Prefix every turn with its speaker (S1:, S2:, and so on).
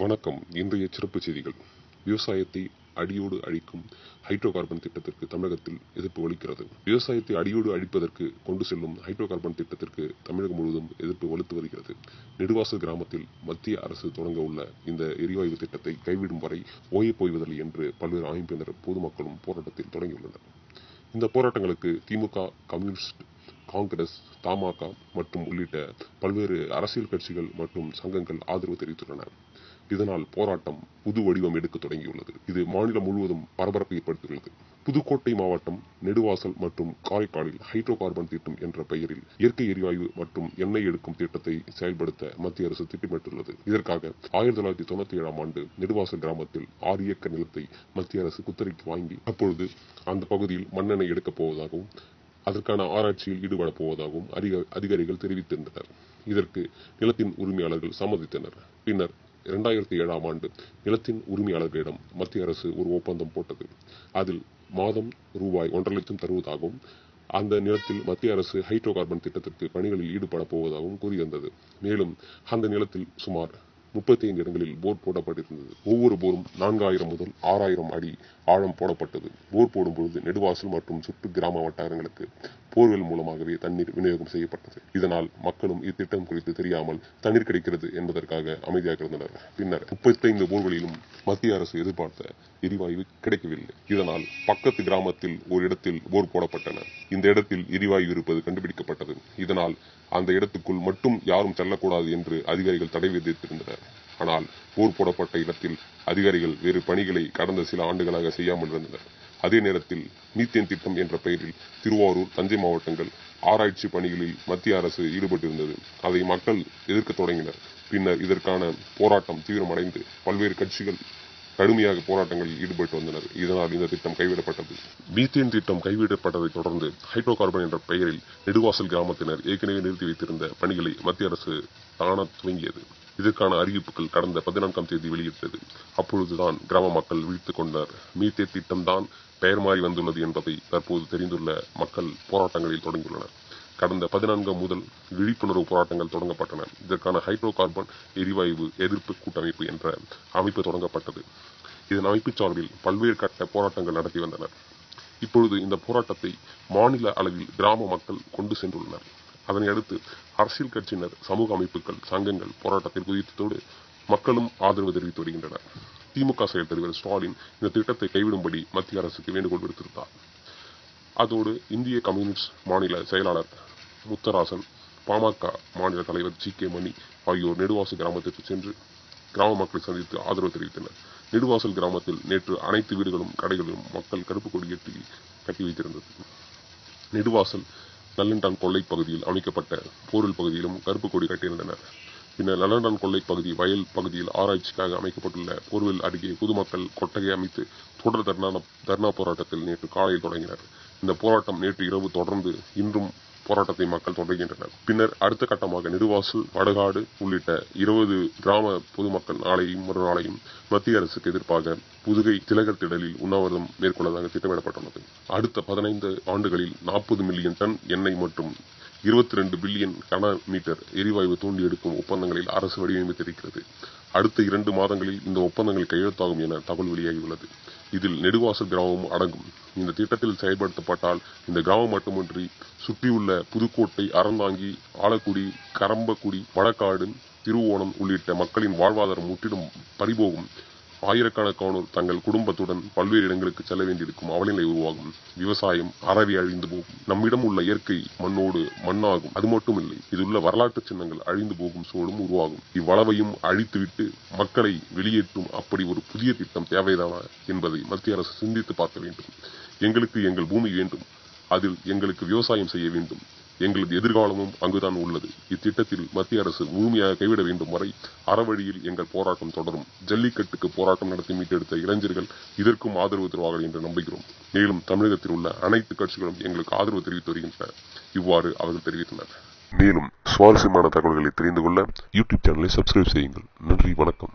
S1: வணக்கம். இன்றைய சிறப்பு செய்திகள். விவசாயத்தை அடியோடு அழிக்கும் ஹைட்ரோ கார்பன் திட்டத்திற்கு தமிழகத்தில் எதிர்ப்பு வலுக்கிறது. விவசாயத்தை அடியோடு அழிப்பதற்கு கொண்டு செல்லும் ஹைட்ரோ கார்பன் திட்டத்திற்கு தமிழகம் முழுவதும் எதிர்ப்பு வலுத்து வருகிறது. நெடுவாசல் கிராமத்தில் மத்திய அரசு தொடங்க உள்ள இந்த எரிவாயு திட்டத்தை கைவிடும் வரை ஓய போய்வதில்லை என்று பல்வேறு அமைப்பினர் பொதுமக்களும் போராட்டத்தில் தொடங்கியுள்ளனர். இந்த போராட்டங்களுக்கு திமுக கம்யூனிஸ்ட் காங்கிரஸ் தமாக மற்றும் உள்ளிட்ட பல்வேறு அரசியல் கட்சிகள் மற்றும் சங்கங்கள் ஆதரவு தெரிவித்துள்ளன. இதனால் போராட்டம் புது வடிவம் எடுக்க தொடங்கியுள்ளது. இது மாநிலம் முழுவதும் பரபரப்பை ஏற்படுத்தியுள்ளது. புதுக்கோட்டை மாவட்டம் நெடுவாசல் மற்றும் காரைக்காலில் ஹைட்ரோ கார்பன் திட்டம் என்ற பெயரில் இயற்கை எரிவாயு மற்றும் எண்ணெய் எடுக்கும் திட்டத்தை செயல்படுத்த மத்திய அரசு திட்டமிட்டுள்ளது. இதற்காக ஆயிரத்தி தொள்ளாயிரத்தி தொண்ணூத்தி ஏழாம் ஆண்டு நெடுவாசல் கிராமத்தில் ஆறு ஏக்கர் நிலத்தை மத்திய அரசு குத்தகைக்கு வாங்கி அப்பொழுது அந்த பகுதியில் மண்ணெண்ணெய் எடுக்கப் போவதாகவும் அதற்கான ஆராய்ச்சியில் ஈடுபடப் போவதாகவும் அதிகாரிகள் தெரிவித்திருந்தனர். இதற்கு நிலத்தின் உரிமையாளர்கள் சம்மதித்தனர். பின்னர் இரண்டாயிரத்தி ஏழாம் ஆண்டு நிலத்தின் உரிமையாளர்களிடம் மத்திய அரசு ஒரு ஒப்பந்தம் போட்டது. அதில் மாதம் ரூபாய் ஒன்றரை லட்சம் தருவதாகவும் அந்த நிலத்தில் மத்திய அரசு ஹைட்ரோ கார்பன் திட்டத்திற்கு பணிகளில் ஈடுபட போவதாகவும் கூறியிருந்தது. மேலும் அந்த நிலத்தில் சுமார் முப்பத்தி ஐந்து இடங்களில் போர் போடப்பட்டிருந்தது. ஒவ்வொரு போரும் நான்காயிரம் முதல் ஆறாயிரம் அடி ஆழம் போடப்பட்டது. போர் போடும் பொழுது நெடுவாசல் மற்றும் சுற்று கிராம வட்டாரங்களுக்கு போர்வெல் மூலமாகவே தண்ணீர் விநியோகம் செய்யப்பட்டது. இதனால் மக்களும் இத்திட்டம் குறித்து தெரியாமல் தண்ணீர் கிடைக்கிறது என்பதற்காக அமைதியாக இருந்தனர் பின்னர் முப்பத்தைந்து போர்வெளியிலும் மத்திய அரசு எதிர்பார்த்த எரிவாயு கிடைக்கவில்லை. இதனால் பக்கத்து கிராமத்தில் ஒரு இடத்தில் போர் போடப்பட்டன. இந்த இடத்தில் எரிவாயு இருப்பது கண்டுபிடிக்கப்பட்டது. இதனால் அந்த இடத்துக்குள் மட்டும் யாரும் செல்லக்கூடாது என்று அதிகாரிகள் தடை விதித்திருந்தனர். ஆனால் போர் போடப்பட்ட இடத்தில் அதிகாரிகள் வேறு பணிகளை கடந்த சில ஆண்டுகளாக செய்யாமல் இருந்தனர். அதே நேரத்தில் மீத்தேன் திட்டம் என்ற பெயரில் திருவாரூர் தஞ்சை மாவட்டங்கள் ஆராய்ச்சி பணிகளில் மத்திய அரசு ஈடுபட்டிருந்தது. அதை மக்கள் எதிர்க்க தொடங்கினர். பின்னர் இதற்கான போராட்டம் தீவிரமடைந்து பல்வேறு கட்சிகள் கடுமையாக போராட்டங்களில் ஈடுபட்டு வந்தனர். இதனால் இந்த திட்டம் கைவிடப்பட்டது. மீத்தேன் திட்டம் கைவிடப்பட்டதை தொடர்ந்து ஹைட்ரோ கார்பன் என்ற பெயரில் நெடுவாசல் கிராமத்தினர் ஏற்கனவே நிறுத்தி வைத்திருந்த பணிகளை மத்திய அரசு தான துவங்கியது. இதற்கான அறிவிப்புகள் கடந்த பதினான்காம் தேதி வெளியிட்டது. அப்பொழுதுதான் கிராம மக்கள் விழித்துக் கொண்டனர். மீத்தே திட்டம்தான் பெயர் மாறி வந்துள்ளது என்பதை தற்போது தெரிந்துள்ள மக்கள் போராட்டங்களில் தொடங்கியுள்ளனர். கடந்த பதினான்கு முதல் விழிப்புணர்வு போராட்டங்கள் தொடங்கப்பட்டன. இதற்கான ஹைட்ரோ கார்பன் எரிவாயு எதிர்ப்பு கூட்டமைப்பு என்ற அமைப்பு தொடங்கப்பட்டது. இதன் அமைப்பு சார்பில் பல்வேறு கட்ட போராட்டங்கள் நடத்தி வந்தனர். இப்பொழுது இந்த போராட்டத்தை மாநில அளவில் கிராம மக்கள் கொண்டு சென்றுள்ளனர். அதனை அடுத்து அரசியல் கட்சியினர் சமூக அமைப்புகள் சங்கங்கள் போராட்டத்தில் குதித்ததோடு மக்களும் ஆதரவு தெரிவித்து வருகின்றனர். திமுக செயல் தலைவர் ஸ்டாலின் இந்த திட்டத்தை கைவிடும்படி மத்திய அரசுக்கு வேண்டுகோள் விடுத்திருந்தார். அதோடு இந்திய கம்யூனிஸ்ட் மாநில செயலாளர் முத்தராசன் பாமக மாநில தலைவர் ஜி கே மணி ஆகியோர் நெடுவாசு கிராமத்திற்கு சென்று கிராம மக்களை சந்தித்து ஆதரவு தெரிவித்தனர். நெடுவாசல் கிராமத்தில் நேற்று அனைத்து வீடுகளும் கடைகளிலும் மக்கள் கருப்பு கொடியேற்றி கட்டி வைத்திருந்தது. நெடுவாசல் நல்லண்டான் கொள்ளை பகுதியில் அமைக்கப்பட்ட போரில் பகுதியிலும் கருப்பு கொடி கட்டியிருந்தனர் பின்னர் நல்லண்டான் கொள்ளை பகுதி வயல் பகுதியில் ஆராய்ச்சிக்காக அமைக்கப்பட்டுள்ள போர்வெல் அருகே பொதுமக்கள் கொட்டகை அமைத்து தொடர் தர்ணா தர்ணா போராட்டத்தில் நேற்று காலையில் தொடங்கினர். இந்த போராட்டம் நேற்று இரவு தொடர்ந்து இன்றும் போராட்டத்தை மக்கள் தொடர்கின்றனர். பின்னர் அடுத்த கட்டமாக நெடுவாசல் வடகாடு உள்ளிட்ட இருபது கிராம பொதுமக்கள் நாளையும் மறுநாளையும் மத்திய அரசுக்கு எதிர்ப்பாக புதுகை திலகர் திடலில் உண்ணாவிரதம் மேற்கொள்ளதாக திட்டமிடப்பட்டுள்ளது. அடுத்த பதினைந்து ஆண்டுகளில் நாற்பது மில்லியன் டன் எண்ணெய் மற்றும் இருபத்தி ரெண்டு பில்லியன் கன மீட்டர் எரிவாயு தூண்டி எடுக்கும் ஒப்பந்தங்களில் அரசு வடிவமைத்திருக்கிறது. அடுத்த இரண்டு மாதங்களில் இந்த ஒப்பந்தங்கள் கையெழுத்தாகும் என தகவல் வெளியாகியுள்ளது. இதில் நெடுவாசல் கிராமமும் அடங்கும். இந்த திட்டத்தில் செயல்படுத்தப்பட்டால் இந்த கிராமம் மட்டுமின்றி சுற்றியுள்ள புதுக்கோட்டை அறந்தாங்கி ஆலக்குடி கரம்பக்குடி வடக்காடு திருவோணம் உள்ளிட்ட மக்களின் வாழ்வாதாரம் முற்றிலும் பறிபோகும். ஆயிரக்கணக்கானோர் தங்கள் குடும்பத்துடன் பல்வேறு இடங்களுக்கு செல்ல வேண்டியிருக்கும் அவலநிலை உருவாகும். விவசாயம் அறவி அழிந்து போகும். நம்மிடம் உள்ள இயற்கை மண்ணோடு மண்ணாகும். அது மட்டுமில்லை இதிலுள்ள வரலாற்று சின்னங்கள் அழிந்து போகும் சூழலும் உருவாகும். இவ்வளவையும் அழித்துவிட்டு மக்களை வெளியேற்றும் அப்படி ஒரு புதிய திட்டம் தேவைதானா என்பதை மத்திய அரசு சிந்தித்து பார்க்க வேண்டும். எங்களுக்கு எங்கள் பூமி வேண்டும். அதில் எங்களுக்கு விவசாயம் செய்ய வேண்டும். எங்களது எதிர்காலமும் அங்குதான் உள்ளது. இத்திட்டத்தில் மத்திய அரசு முழுமையாக கைவிட வேண்டும் வரை அறவழியில் எங்கள் போராட்டம் தொடரும். ஜல்லிக்கட்டுக்கு போராட்டம் நடத்தி மீட்டெடுத்த இளைஞர்கள் இதற்கும் ஆதரவு தருவார்கள் என்று நம்புகிறோம். மேலும் தமிழகத்தில் உள்ள அனைத்து கட்சிகளும் எங்களுக்கு ஆதரவு தெரிவித்து வருகின்றன இவ்வாறு அவர்கள் தெரிவித்தனர். மேலும் சுவாரஸ்யமான தகவல்களை தெரிந்து கொள்ள யூடியூப் சேனலை சப்ஸ்கிரைப் செய்யுங்கள். நன்றி வணக்கம்.